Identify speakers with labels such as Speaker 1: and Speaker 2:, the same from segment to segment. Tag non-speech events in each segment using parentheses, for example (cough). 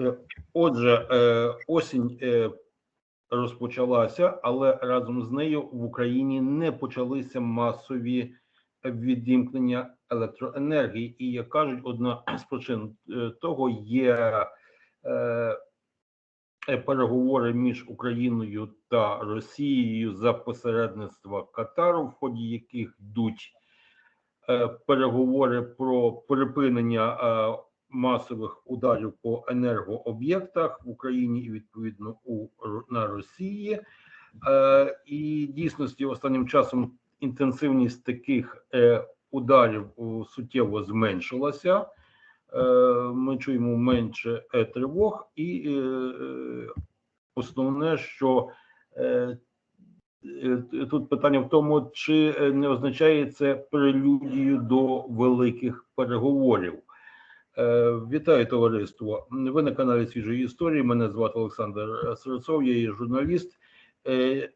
Speaker 1: Е, Отже, е, осінь е, розпочалася, але разом з нею в Україні не почалися масові відімкнення електроенергії. І як кажуть, одна з причин того є переговори між Україною та Росією за посередництва Катару, в ході яких йдуть переговори про припинення масових ударів по енергооб'єктах в Україні і відповідно у на Росії. Е, І дійсності останнім часом інтенсивність таких е, ударів суттєво зменшилася. Е, Ми чуємо менше е, тривог, і е, основне, що е, е, тут питання в тому, чи е, не означає це прелюдію до великих переговорів. Е, Вітаю товариство. Ви на каналі свіжої історії. Мене звати Олександр Серцов, я є журналіст. Е,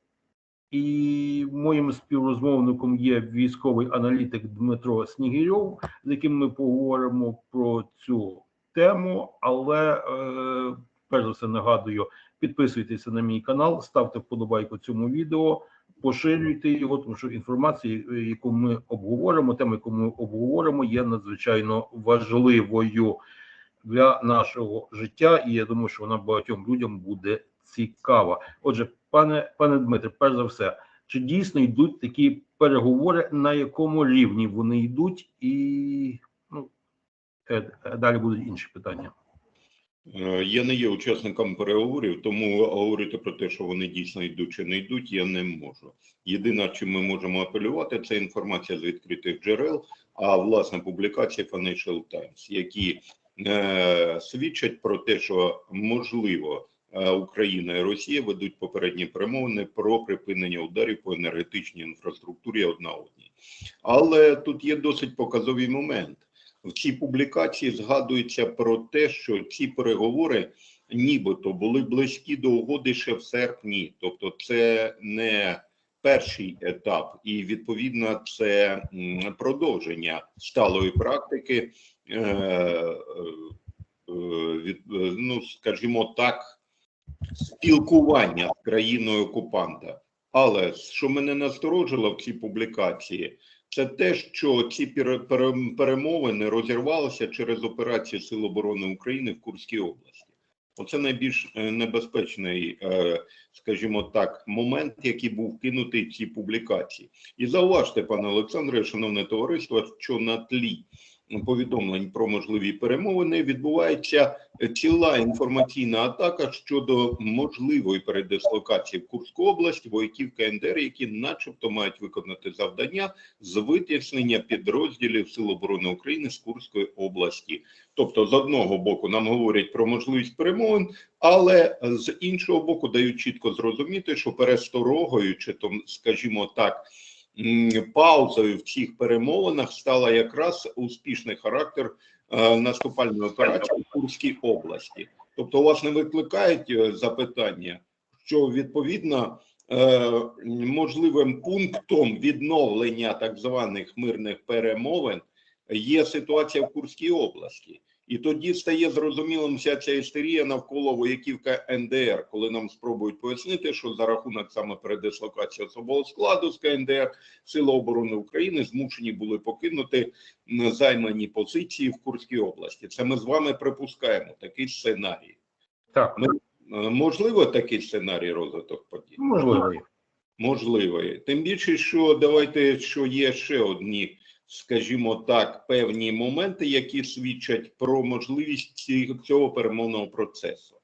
Speaker 1: І моїм співрозмовником є військовий аналітик Дмитро Снігирьов, з яким ми поговоримо про цю тему. Але е, перш за все нагадую, підписуйтеся на мій канал, ставте вподобайку цьому відео, поширюйте його, тому що інформація, е, яку ми обговоримо, тема, яку ми обговоримо, є надзвичайно важливою для нашого життя, і я думаю, що вона багатьом людям буде цікава. Отже, пане пане Дмитре, перш за все, чи дійсно йдуть такі переговори, на якому рівні вони йдуть, і ну е, е, далі будуть інші питання.
Speaker 2: Е, Я не є учасником переговорів, тому говорити про те, що вони дійсно йдуть чи не йдуть, я не можу. Єдине, чим ми можемо апелювати, це інформація з відкритих джерел, а власне публікації Financial Times, які е, свідчать про те, що можливо е, Україна і Росія ведуть попередні перемовини про припинення ударів по енергетичній інфраструктурі одна одній. Але тут є досить показовий момент. В цій публікації згадується про те, що ці переговори нібито були близькі до угоди ще в серпні, тобто це не перший етап, і відповідно це продовження сталої практики, е, е, е, ну скажімо так, спілкування з країною окупанта. Але що мене насторожило в цій публікації, це те, що ці пере- пере- перемовини розірвалися через операцію Сил оборони України в Курській області. Оце найбільш е, небезпечний, е, скажімо так, момент, який був кинутий ці публікації. І зауважте, пане Олександре, шановне товариство, що на тлі повідомлень про можливі перемовини відбувається ціла інформаційна атака щодо можливої передислокації в Курську область вояків КНДР, які, начебто, мають виконати завдання з витіснення підрозділів Сил оборони України з Курської області. Тобто, з одного боку, нам говорять про можливість перемовин, але з іншого боку, дають чітко зрозуміти, що пересторогою, чи скажімо так, паузою в цих перемовинах стала якраз успішний характер е, наступальної операції в Курській області. Тобто, у вас не викликають е, запитання, що відповідно е, можливим пунктом відновлення так званих мирних перемовин є ситуація в Курській області. І тоді стає зрозумілим вся ця істерія навколо вояків КНДР, коли нам спробують пояснити, що за рахунок саме передислокації особового складу з КНДР Сили оборони України змушені були покинути займані позиції в Курській області. Це ми з вами припускаємо такий сценарій.
Speaker 1: Так,
Speaker 2: Е, Можливо, такий сценарій розвиток подій?
Speaker 1: можливо.
Speaker 2: Можливої. Тим більше, що давайте, що є ще одні, скажімо так, певні моменти, які свідчать про можливість цього перемовного процесу.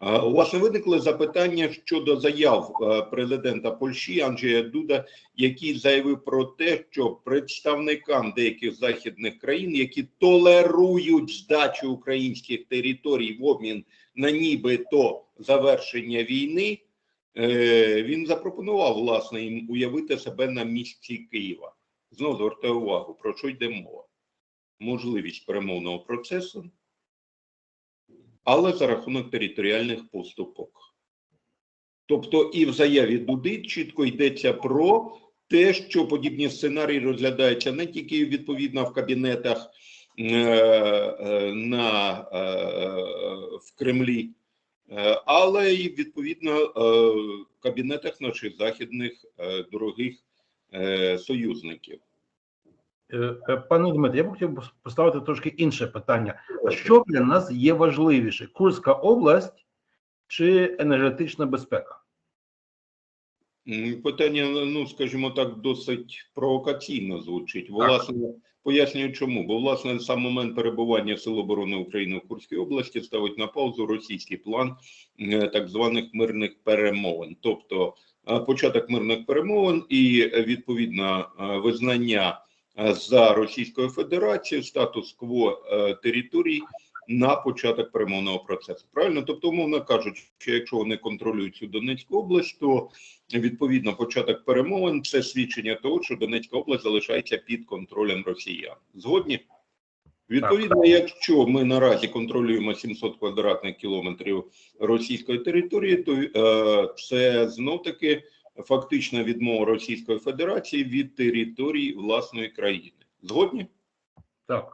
Speaker 2: У вас виникли запитання щодо заяв е, президента Польщі Анджея Дуда, який заявив про те, що представникам деяких західних країн, які толерують здачу українських територій в обмін на нібито завершення війни, Е, він запропонував власне їм уявити себе на місці Києва. Знову звертаю увагу, про що йде мова? Можливість перемовного процесу, але за рахунок територіальних поступок. Тобто, і в заяві Дуди чітко йдеться про те, що подібні сценарії розглядаються не тільки відповідно в кабінетах е, на е, в Кремлі, Е, але і відповідно е, в кабінетах наших західних е, дорогих е, союзників.
Speaker 1: Е, е, Пане Дмитре, я б хотів поставити трошки інше питання. А що для нас є важливіше: Курська область чи енергетична безпека?
Speaker 2: Питання, ну скажімо так, досить провокаційно звучить. Власне, пояснюю чому. Бо власне сам момент перебування Сил оборони України в Курській області ставить на паузу російський план е, так званих мирних перемовин, тобто е, початок мирних перемовин і е, відповідно визнання за Російською Федерацією статус-кво територій на початок перемовного процесу. Правильно, тобто, умовно кажучи, що якщо вони контролюють цю Донецьку область, то відповідно початок перемовин це свідчення того, що Донецька область залишається під контролем росіян. Згодні? Відповідно, якщо ми наразі контролюємо 700 квадратних кілометрів російської території, то е, це знов таки фактична відмова Російської Федерації від території власної країни. Згодні?
Speaker 1: Так.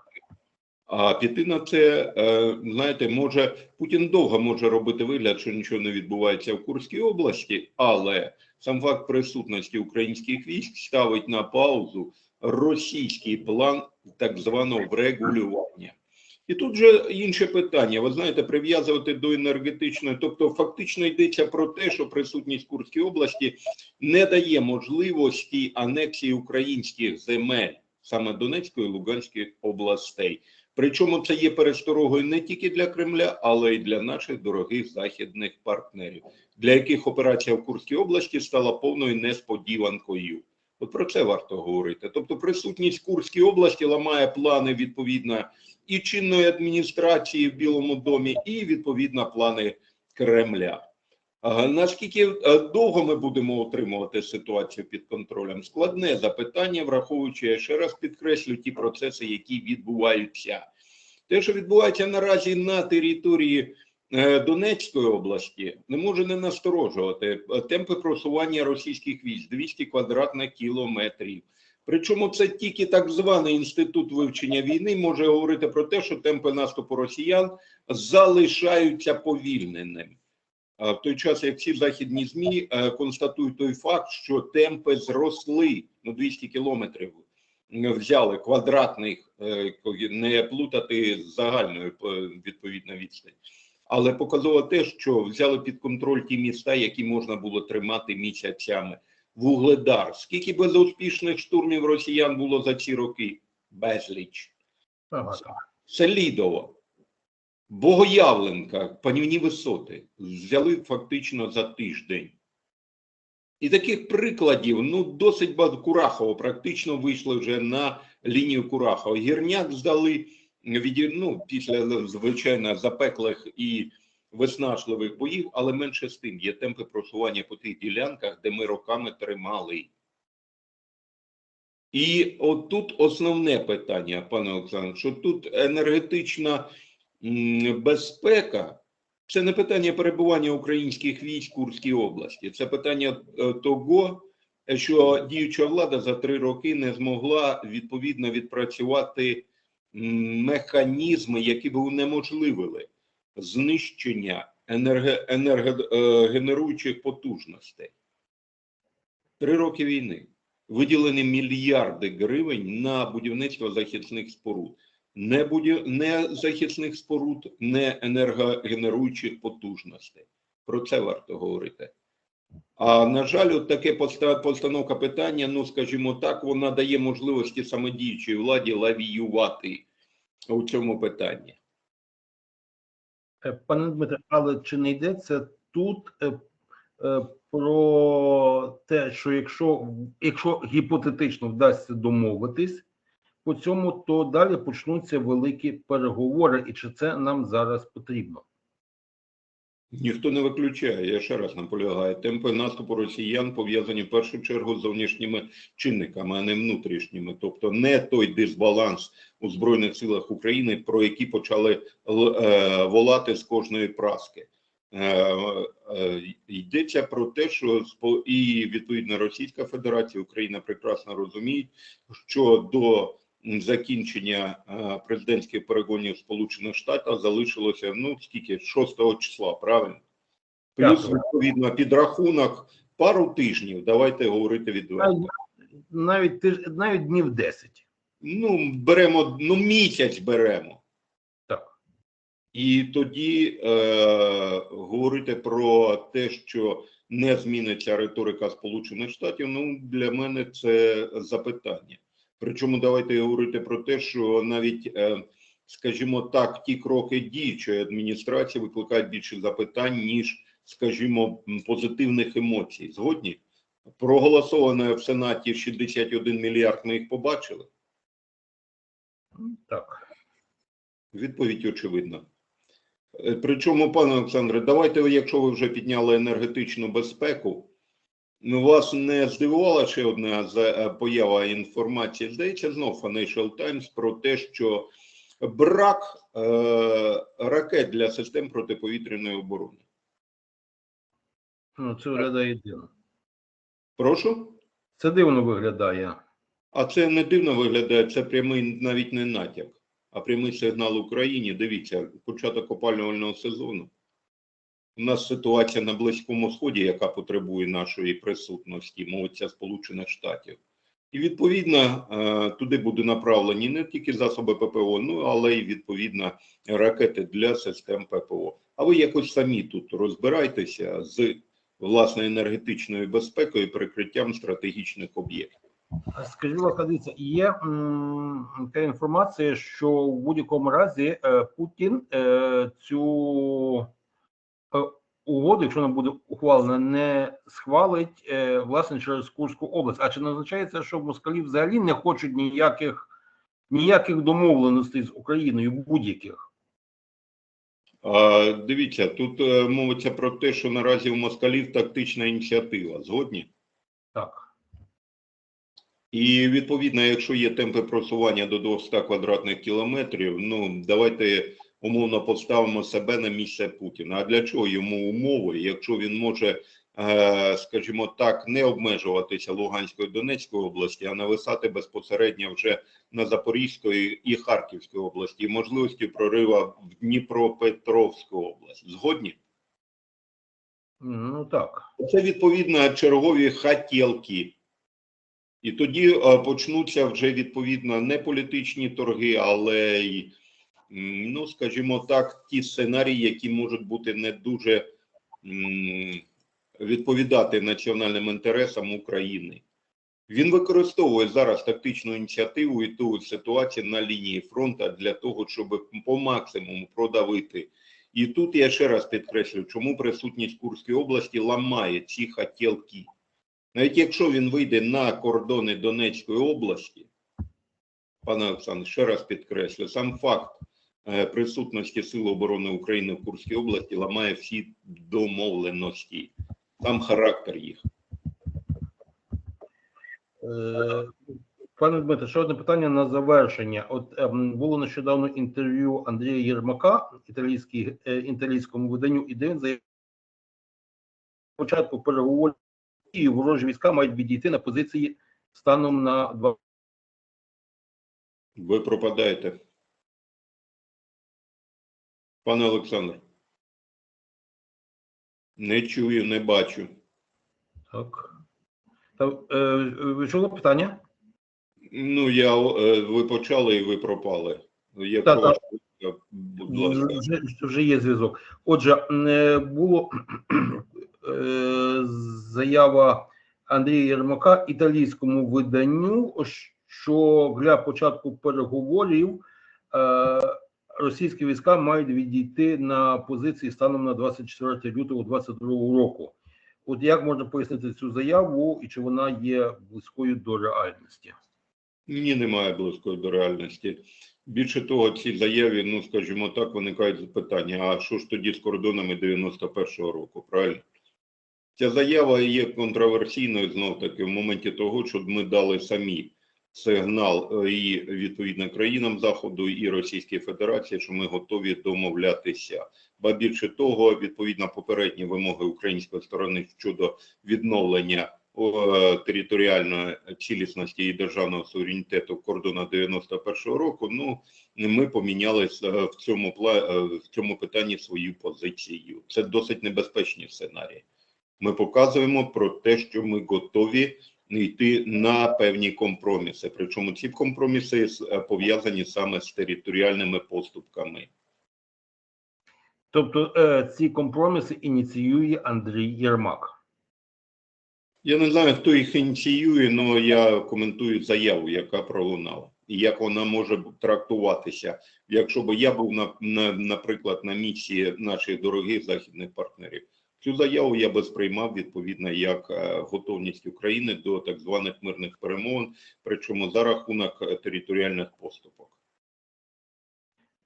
Speaker 2: А піти на це, е, знаєте, може Путін довго може робити вигляд, що нічого не відбувається в Курській області, але сам факт присутності українських військ ставить на паузу російський план так званого врегулювання. І тут же інше питання. Ви знаєте, прив'язувати до енергетичної, тобто фактично йдеться про те, що присутність Курської області не дає можливості анексії українських земель саме Донецької і Луганської областей. Причому це є пересторогою не тільки для Кремля, але й для наших дорогих західних партнерів, для яких операція в Курській області стала повною несподіванкою. От про це варто говорити. Тобто, присутність в Курській області ламає плани відповідно і чинної адміністрації в Білому домі, і відповідно плани Кремля. Наскільки е, довго ми будемо отримувати ситуацію під контролем? Складне запитання, враховуючи я ще раз підкреслю ті процеси, які відбуваються. Те, що відбувається наразі на території е, Донецької області, не може не насторожувати Е, темпи просування російських військ 200 квадратних кілометрів. Причому це тільки так званий інститут вивчення війни може говорити про те, що темпи наступу росіян залишаються повільненими. В той час, як всі західні змі е, констатують той факт, що темпи зросли ну 200 кілометрів взяли квадратних, е, не плутати з загальною е, відповідно відстань. Але показово те, що взяли під контроль ті міста, які можна було тримати місяцями. Вугледар. Скільки безуспішних штурмів росіян було за ці роки? Безліч. Селідово, Богоявленка, панівні висоти взяли фактично за тиждень. І таких прикладів ну досить багато Курахово практично вийшли вже на лінію Курахова. Гірняк здали від, ну, після звичайно запеклих і виснажливих боїв, але менше з тим є темпи просування по тих ділянках, де ми роками тримали. І от тут основне питання, пане Олександр, що тут енергетична безпека це не питання перебування українських військ Курській області, це питання е, того, що діюча влада за три роки не змогла відповідно відпрацювати механізми, які б унеможливили знищення енерго, енергогенеруючих потужностей. Три роки війни виділені мільярди гривень на будівництво захисних споруд. Не, будів... не захисних споруд, не енергогенеруючих потужностей. Про це варто говорити. А на жаль, от таке поста- постановка питання, ну скажімо так, вона дає можливості саме діючій владі лавіювати у цьому питанні.
Speaker 1: Пане Дмитре, але чи не йдеться тут е, е, про те, що якщо, якщо гіпотетично вдасться домовитись по цьому, то далі почнуться великі переговори, і чи це нам зараз потрібно?
Speaker 2: Ніхто не виключає, я ще раз наполягаю. Темпи наступу росіян пов'язані в першу чергу з зовнішніми чинниками, а не внутрішніми. Тобто не той дисбаланс у Збройних силах України, про які почали е, волати з кожної праски. Е, е, йдеться про те, що і відповідно Російська Федерація, Україна прекрасно розуміють, що до закінчення е, президентських перегонів Сполучених Штатів залишилося ну скільки 6 числа, правильно? Плюс відповідно підрахунок пару тижнів. Давайте говорити відверто.
Speaker 1: Навіть, навіть, тиж- навіть днів 10.
Speaker 2: Ну беремо ну місяць беремо.
Speaker 1: Так.
Speaker 2: І тоді е, говорити про те, що не зміниться риторика Сполучених Штатів, ну для мене це запитання. Причому давайте говорити про те, що навіть, е, скажімо так, ті кроки діючої адміністрації викликають більше запитань, ніж, скажімо, позитивних емоцій. Згодні? Проголосоване в Сенаті 61 мільярд, ми їх побачили.
Speaker 1: Так.
Speaker 2: Відповідь очевидна. Е, Причому, пане Олександре, давайте, якщо ви вже підняли енергетичну безпеку, вас не здивувала ще одна е, поява інформації, здається, знов Financial Times про те, що брак е, ракет для систем протиповітряної оборони.
Speaker 1: Ну, це виглядає дивно.
Speaker 2: Прошу?
Speaker 1: Це дивно виглядає.
Speaker 2: А це не дивно виглядає, це прямий навіть не натяк, а прямий сигнал Україні. Дивіться, початок опалювального сезону. У нас ситуація на Близькому Сході, яка потребує нашої присутності, мовиться Сполучених Штатів. І відповідно е, туди будуть направлені не тільки засоби ППО, ну але й відповідно ракети для систем ППО. А ви якось самі тут розбирайтеся з власне енергетичною безпекою прикриттям стратегічних об'єктів.
Speaker 1: Скажіть, будь є така інформація, що в будь-якому разі е, Путін е, цю угоду, якщо вона буде ухвалена, не схвалить е, власне через Курську область. А чи не означає це, що москалі взагалі не хочуть ніяких ніяких домовленостей з Україною будь-яких?
Speaker 2: А, дивіться, тут е, мовиться про те, що наразі у москалів тактична ініціатива. Згодні?
Speaker 1: Так.
Speaker 2: І відповідно, якщо є темпи просування до 200 квадратних кілометрів, ну давайте умовно поставимо себе на місце Путіна. А для чого йому умови, якщо він може, е, скажімо так, не обмежуватися Луганською Донецькою області, а нависати безпосередньо вже на Запорізької і Харківської області, і можливості прорива в Дніпропетровську область. Згодні?
Speaker 1: Ну так.
Speaker 2: Це відповідно чергові хотілки. І тоді е, почнуться вже відповідно не політичні торги, але й, ну скажімо так, ті сценарії, які можуть бути не дуже відповідати національним інтересам України. Він використовує зараз тактичну ініціативу і ту ситуацію на лінії фронту для того, щоб по максимуму продавити. І тут я ще раз підкреслю, чому присутність Курської області ламає ці хотілки. Навіть якщо він вийде на кордони Донецької області, пане Олександр, ще раз підкреслю, сам факт присутності Сил оборони України в Курській області ламає всі домовленості, сам характер їх.
Speaker 1: Е, Пане Дмитре, ще одне питання на завершення. От ем, було нещодавно інтерв'ю Андрія Єрмака італійській, е, італійському виданню, і де він заявив, початку переговорів і ворожі війська мають відійти на позиції станом на два.
Speaker 2: Ви пропадаєте. Пане Олександр. Не чую, не бачу.
Speaker 1: Так. Та, е, ви чули питання?
Speaker 2: Ну, я, е, ви почали і ви пропали. Вас- будь ласка.
Speaker 1: Вже, вже є зв'язок. Отже, е, було (clears throat) е, заява Андрія Єрмака італійському виданню, що для початку переговорів е, російські війська мають відійти на позиції станом на 24 лютого 2022 року. От як можна пояснити цю заяву і чи вона є близькою до реальності?
Speaker 2: Ні, немає близької до реальності. Більше того, ці заяві, ну скажімо так, виникають запитання: а що ж тоді з кордонами 91-го року? Правильно? Ця заява є контроверсійною знов таки в моменті того, щоб ми дали самі сигнал е, і відповідно країнам Заходу і Російській Федерації, що ми готові домовлятися. Ба більше того, відповідно попередні вимоги української сторони щодо відновлення територіальної цілісності і державного суверенітету в кордонах 91-го року, ну ми помінялися в цьому е, в цьому питанні свою позицію. Це досить небезпечні сценарії. Ми показуємо про те, що ми готові йти на певні компроміси. Причому ці компроміси е, пов'язані саме з територіальними поступками.
Speaker 1: Тобто е, ці компроміси ініціює Андрій Єрмак.
Speaker 2: Я не знаю, хто їх ініціює, але я коментую заяву, яка пролунала, і як вона може трактуватися. Якщо б я був на, на наприклад на місії наших дорогих західних партнерів, цю заяву я би сприймав відповідно як е, готовність України до так званих мирних перемовин, причому за рахунок е, територіальних поступок.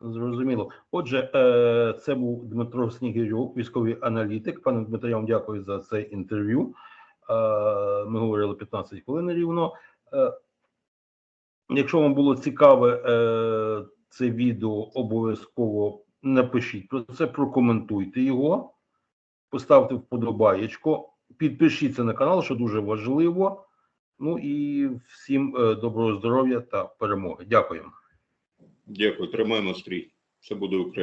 Speaker 1: Зрозуміло. Отже, е, це був Дмитро Снігирюк, військовий аналітик. Пане Дмитро, я вам дякую за це інтерв'ю. Ми говорили 15 хвилин рівно. Якщо вам було цікаве це відео, обов'язково напишіть про це, прокоментуйте його, поставте вподобаєчко, підпишіться на канал, що дуже важливо. Ну і всім е, доброго здоров'я та перемоги. Дякую.
Speaker 2: Дякую, тримаємо стрій. Це буде Україна.